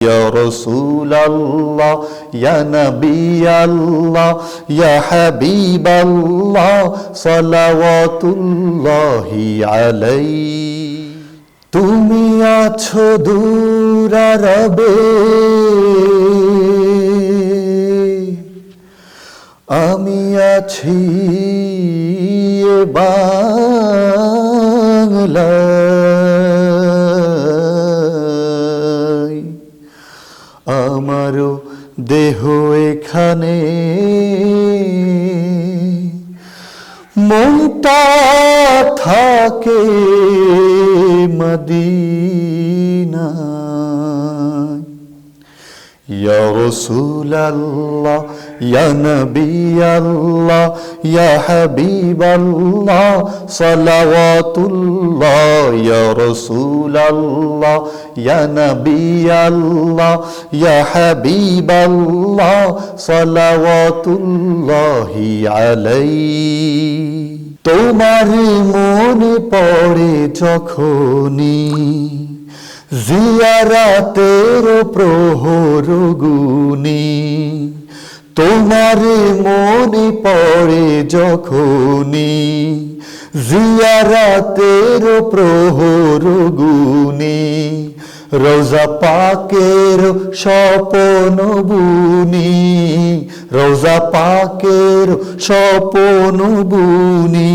يا رسول الله يا نبي الله يا حبيب الله صلوات الله عليه তুমি আছো দূর রবে আমি আছি এ দেহ এখানে। মনটা থাকে মদিনায় ইয়া রসুলাল্লাহ, ইয়া নবিয়াল্লাহ, ইয়া হাবিবাল্লাহ, সালাওয়াতুল্লাহ, ইয়া রসুলাল্লাহ, ইয়া নবিয়াল্লাহ, ইয়া হাবিবাল্লাহ, সালাওয়াতুল্লাহি আলাইহি। তোমার মনে পড়ে যখনই জিয়ারাতের প্রহর গুনি তোমার মনে পড়ে যখনই জিয়ারাতের প্রহর গুনি রোজা পাকের স্বপন বুনি, রোজা পাকের স্বপন বুনি।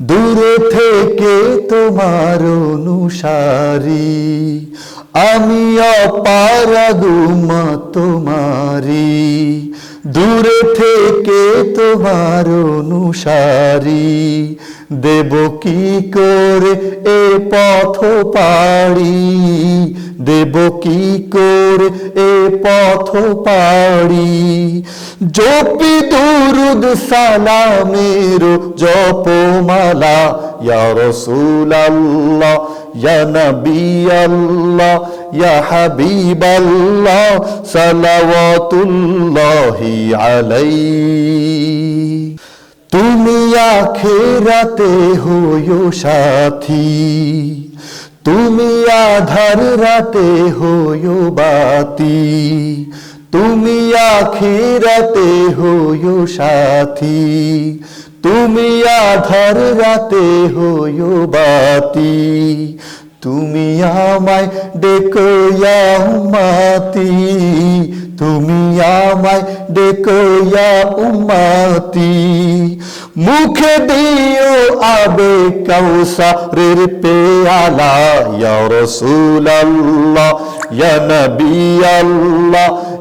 দূরে থেকে তোমার অনুসারী, আমি অপারগুমা তোমারি। দূরে থেকে তোমার অনুসারী, দেব কি করে এ পথ পাড়ি? কি করে? এ পথ পাড়ি। জপি দুরুদ সালামের জপমালা। ইয়া রাসূলুল্লাহ, ইয়া নবিয়াল্লাহ, ইয়া হাবিবাল্লাহ, সালাওয়াতুল্লাহি আলাইহি। তুমি আখেরাতে হইও সাথী। তুমি আধার রাতে হইও বাতি, তুমি আখেরাতে হইও সাথী, তুমি আধার রাতে হইও বাতি, তুমি আমায় ডেকো মাতি তুমি আমায় ডেকোয়া উমাতি মুখে দিও আবে কৌসারের পেয়ালা। ইয়া রাসূলুল্লাহ ইয়া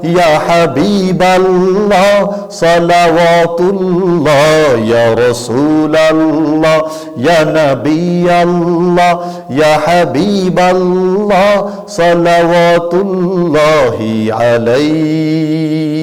নবিয়াল্লাহ ইয়া হাবিবাল্লাহ সালাওয়াতুল্লাহ ইয়া রাসূলুল্লাহ ইয়া নবিয়াল্লাহ ইয়া হাবিবাল্লাহ সালাওয়াতুল্লাহি আলাইহি